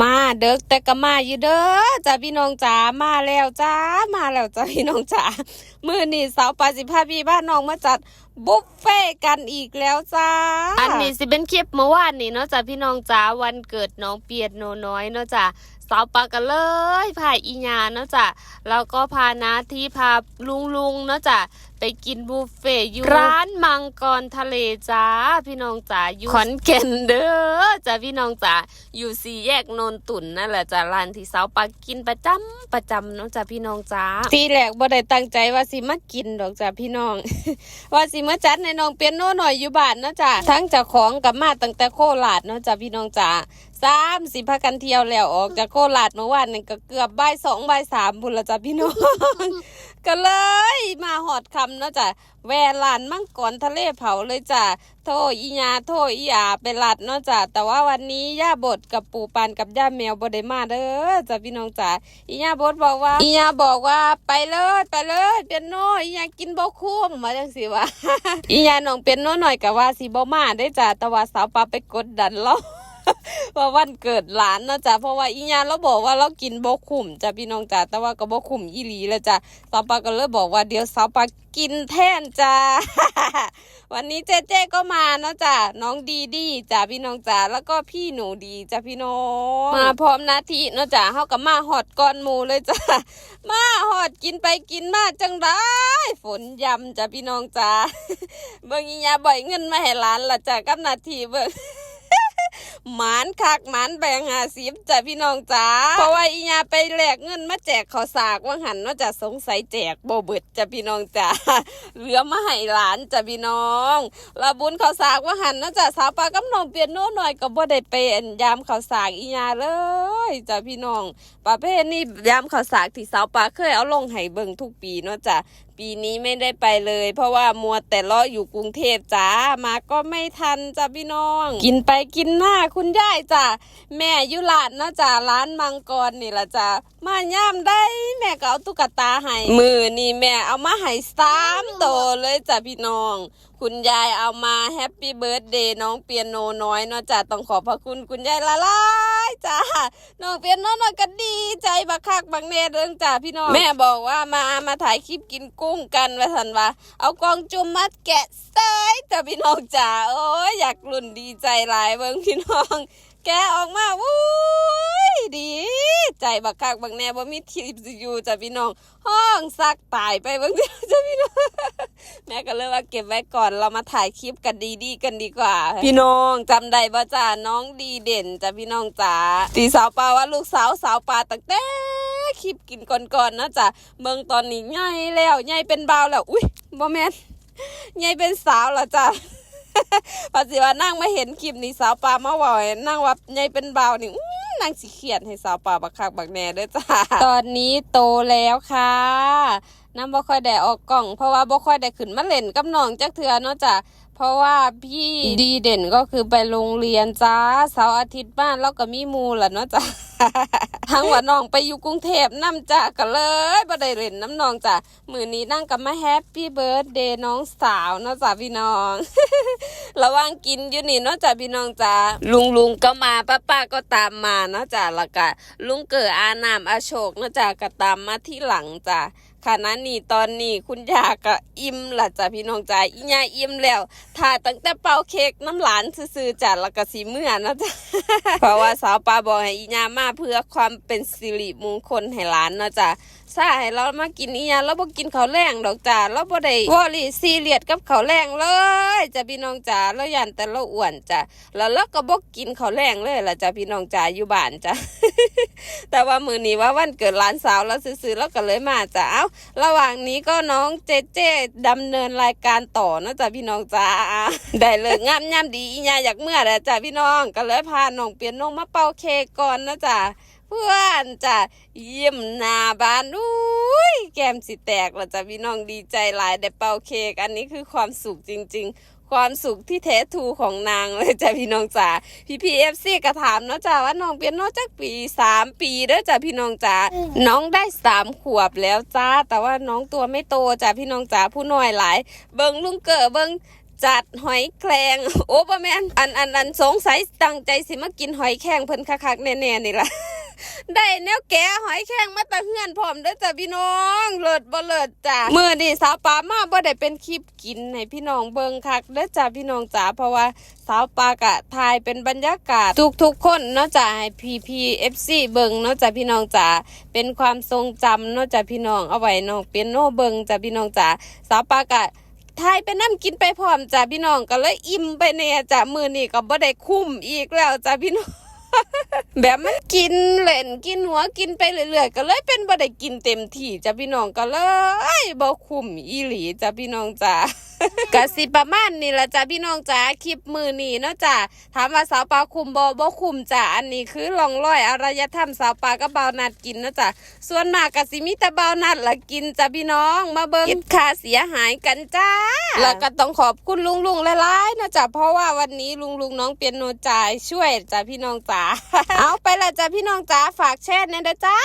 มาเด็กแต่ก็มาอยู่เด้อจ้าพี่น้องจ๋ามาแล้วจ้ามาแล้วจ้าพี่น้องจ๋ามือนี่สาวปาสิพาพี่บ้านน้องมาจัด บุฟเฟ่กันอีกแล้วจ้า อันนี้สิเป็นคลิปเมื่อวานนี้เนาะจ้าพี่น้องจ๋าวันเกิดน้องเปียดโนน้อยเนาะจ้าสาวปากันเลยพาอีญาเนาะจ้าแล้วก็พานาที่พาลุงลุงๆเนาะจ้าไปกินบุฟเฟ่ต์อยู่ร้านมังกรทะเลจ้าพี่น้องจ๋าอยู่ขอนแก่นเด้อจ้าพี่น้องจ๋าอยู่สี่แยกนนตุ่นนั่นแหละจ้ะร้านที่สาวปากินประจำประจำเนาะจ้ะพี่น้องจ้าทีแรกบ่ได้ตั้งใจว่าสิมากินดอกจ้ะพี่น้อง ว่าสิมื่อจัดในน้องเปียโนหน่อยอยู่บ้านเนาะจ้ะทั้งเจ้าของกับมาตั้งแต่โคราชเนาะจ้ะพี่น้องจ้าสามสิพากันเที่ยวแล้วออกจากโคราชเมื่อวานนี่ก็เกือบบ่ายสองบ่ายสามบุญละจ้ะพี่น้อง ก็เลย มาหอดคำเนาะจ้ะแวลานมังกรทะเลเผาเลยจ้ะโทษอีญาโทษอีหยาไปลัดเนาะจ้ะแต่ว่าวันนี้ย่าบดกับปู่ปานกับย่าแมวบ่ได้มาเด้อจ้ะพี่น้องจ๋าอีญาบดบอกว่า อีญาบอกว่าไปเลยไปเลยเปียโนอีญากินบ่คุ้มมาจังสิวะอีญาน้องเปียโนหน่อยก็ว่าสิบ่มาได้จ้ะแต่ว่าสาวปาไปกดดันเรา ว่าวันเกิดหลานนะจ้ะเพราะว่าอีญาเราบอกว่าเรากินบ่คุ้มจ้ะพี่น้องจ๋าแต่ว่าก็บ่คุ้มอีหลีแล้วจ้ะสาวปาก็เลยบอกว่าเดี๋ยวสาวปากินแทนจ้าวันนี้เจ๊เจ๊ก็มาเนาะจ้ะน้องดีดีจ้ะพี่น้องจ๋าแล้วก็พี่หนูดีจ้ะพี่น้องมาพร้อมนาทีเนาะจ้ะเฮากับมาหอดก้อนหมูเลยจ้ะมาหอดกินไปกินมาจังได้ฝนยำจ้ะพี่น้องจ๋าเบิ่งอีหยาบ่อยเงินมาให้หลานละจ้ะกับนาทีเบิ่ง หมานคักหมานแบ่งหาสิบจ้ะพี่น้องจ้าเพราะว่าอีญาไปแลกเงินมาแจกข้าวสากว่างหันว่าจะสงสัยแจกโบเบิดจ้ะพี่น้องจ้าเหลือมาให้หลานจ้ะพี่น้องละบุญข้าวสากว่างหันเนาจะสาวปลากำนองเปลี่ยนโนหน่อยก็บ่ได้ไปอันยามข้าวสากอีญาเลยจ้ะพี่น้องประเภทนี้ยามข้าวสากที่สาวปลาเคยเอาลงให้เบิ่งทุกปีเนาะจ้ะปีนี้ไม่ได้ไปเลย เพราะว่ามัวแต่เลาะอยู่กรุงเทพจ้ามาก็ไม่ทันจ้ะพี่น้อง กินไปกินมาคุณยายจ้ะแม่อยุลานเนาะจ้ะร้านมังกรนี่ละจ้ะมาย่ามได้ แม่ก็เอาตุ๊กตาให้มือนี่แม่เอามาให้สามตัวเลยจ้ะพี่น้อง คุณยายเอามาแฮปปี้เบิร์ดเดย์น้องเปียโนน้อยเนาะจ้ะต้องขอบพระคุณคุณยายละลาย จ้าน้องเปียโนน้องก็ดีใจบักคักบักแน่เรื่องจ้าพี่น้องแม่บอกว่ามามาถ่ายคลิปกินกุ้งกันว่าทันว่าเอากองจุ่มมัดแกะเซยจ้าพี่น้องจ้าโอ้ยอยากลุ่นดีใจหลายเบิ่งพี่น้อง แกออกมาวุ้ยดี ใจบักคักบักแน่บ่มีทีมอยู่จ้ะพี่น้อง ห้องซักตายไปเบิ่งจ้ะพี่น้อง แม่ก็เลยว่าเก็บไว้ก่อนเรามาถ่ายคลิปกันดีๆกันดีกว่า พี่น้องจำได้บ่จ้าน้องดีเด่นจ้ะพี่น้องจ๋าตีสาวปลาว่าลูกสาวสาวปลาตั้งแต่คลิปกินก่อนๆนะจ้ะเมืองตอนนี้ใหญ่แล้วใหญ่เป็นบ่าวแล้วอุ้ยบ่แม่นใหญ่เป็นสาวแล้วจ้ะ ภาษีว่านั่งมาเห็นคลิปนี้สาวปลามาว่าให้นั่งว่าใหญ่เป็นเบานี่นางสิเครียดให้สาวปลาบักคักบักแน่ด้อจ้า ตอนนี้โตแล้วค่ะน้ำบ่ค่อยได้ออกกล่อง เพราะว่าบ่ค่อยได้ขึ้นมาเล่นกับน้องจักเทือเนาะจ้ะเพราะว่าพี่ดีเด่นก็คือไปโรงเรียนจ้าเสาร์อาทิตย์บ้านเราก็มีมูล่ะเนาะจ้ะ ทางว่าน้องไปอยู่กรุงเทพน้ำจ้าก็เลยบ่ได้เล่นน้ำน้องจ้ะมือนี้นั่งกับมาแฮปปี้เบิร์ดเดย์น้องสาวเนาะจ้ะพี่น้อง ระว่างกินอยู่นี่เนาะจ้ะพี่น้องจ้าลุงลุงก็มาป้าป้าก็ตามมาเนาะจ้ะแล้วก็ลุงเกิดอานามอาโชกเนาะจ้ะก็ตามมาที่หลังจ้ะ ขณะนี้ตอนนี้คุณยาก็อิ่มละจ้ะพี่น้องจ้าอีญาอิ่มแล้วถ้าตั้งแต่เป่าเค้กน้ำหลานซื่อๆจ้ะแล้วก็สีเมื่อนะจ้ะเพราะว่าสาวปาบอกให้อีญามาเพื่อความเป็นสิริมงคลให้หลานนะจ้ะใช่เรามากินอีหยังเราบ่กินข้าวแรงดอกจ้าเราบ่ได้วอรี่ซีเรียสกับข้าวแรงเลยจ้ะพี่น้องจ้าเรายันแต่เราอ้วนจ้ะแล้วเราก็บ่กินข้าวแรงเลยล่ะจ้ะพี่น้องจ้าอยู่บ้านจ้ะแต่ว่ามือนี้ว่าวันเกิดหลานสาวเราซื่อๆเราก็เลยมาจ้ะเอ้าระหว่างนี้ก็น้องเจเจดำเนินรายการต่อนะจ๊ะพี่น้องจ้าได้เลยงามงามดีอีญาอยากเมื่อแล้วจ้ะพี่น้องก็เลยพาน้องเปียโนมาเป่าเค้กก่อนนะจ๊ะเพื่อนจ้ะเยี่ยมนาบานอุ้ยแก้มสิแตกแล้วจ้ะพี่น้องดีใจหลายได้เป่าเค้กอันนี้คือความสุขจริง ๆ ความสุขที่แท้ทูของนางเลยจ้ะพี่น้องจ๋าพี่พีเอฟซีก็ถามเนาะจ้ะว่าน้องเปียโนจักปีสามปีเด้อจ้ะพี่น้องจ๋าน้องได้สามขวบแล้วจ้า แต่ว่าน้องตัวไม่โตจ้ะพี่น้องจ๋าผู้น้อยหลาย เบิงลุงเกิดเบิงจัดหอยแครงโอ้บ่แมนอันอันอันสงสัยตั้งใจสิมากินหอยแครงเพิ่นคักๆแน่ๆนี่ล่ะ ได้แนวแกะหอยแครงมาตะเฮือนพร้อมเด้จ้ะพี่น้องเลิศบ่เลิศจ้ะมื้อนี้สาวปลามาบ่ได้เป็นคลิปกินให้พี่น้องเบิ่งคักเด้อจ้ะพี่น้องจ๋าเพราะว่าสาวปลากะถ่ายเป็นบรรยากาศทุกๆคนเนาะจ้ะให้ PPFC เบิ่งเนาะจ้ะพี่น้องจ๋าเป็นความทรงจำเนาะจ้ะพี่น้องเอาไว้น้องเปียโนเบิ่งจ้ะพี่น้องจ๋าสาวปลากะทายไปน้ำกินไปพร้อมจ้ะพี่น้องก็เลยอิ่มไปเนี่ยจ้ะมือนี่ก็บ่ได้คุ้มอีกแล้วจ้ะพี่น้อง แบบมันกินเล่นกินหัวกินไปเรื่อยๆก็เลยเป็นบ่ได้กินเต็มที่จ้ะพี่น้องก็เลยบ่คุ้มอีหลีจ้ะพี่น้องจ้ะ กะสิประมาณนี้ละจ้ะพี่น้องจ้าคลิปมือนี้เนาะจ้ะถามว่าสาวปลาคุมบอบ่คุมจ้ะอันนี้คือลองร้อยอารยธรรมสาวปลากับเบานัดกินเนาะจ้ะส่วนมากกะสิมีแต่เบานัดละกินจ้ะพี่น้องมาเบิ่งคิดค่าเสียหายกันจ้าแล้วก็ต้องขอบคุณลุงลุงหลายๆเนาะจ้ะเพราะว่าวันนี้ลุงลุงน้องเปียโนจ่ายช่วยจ้ะพี่น้องจ้าเอาไปละจ้ะพี่น้องจ้าฝากแชร์เนี่ยนะจ้า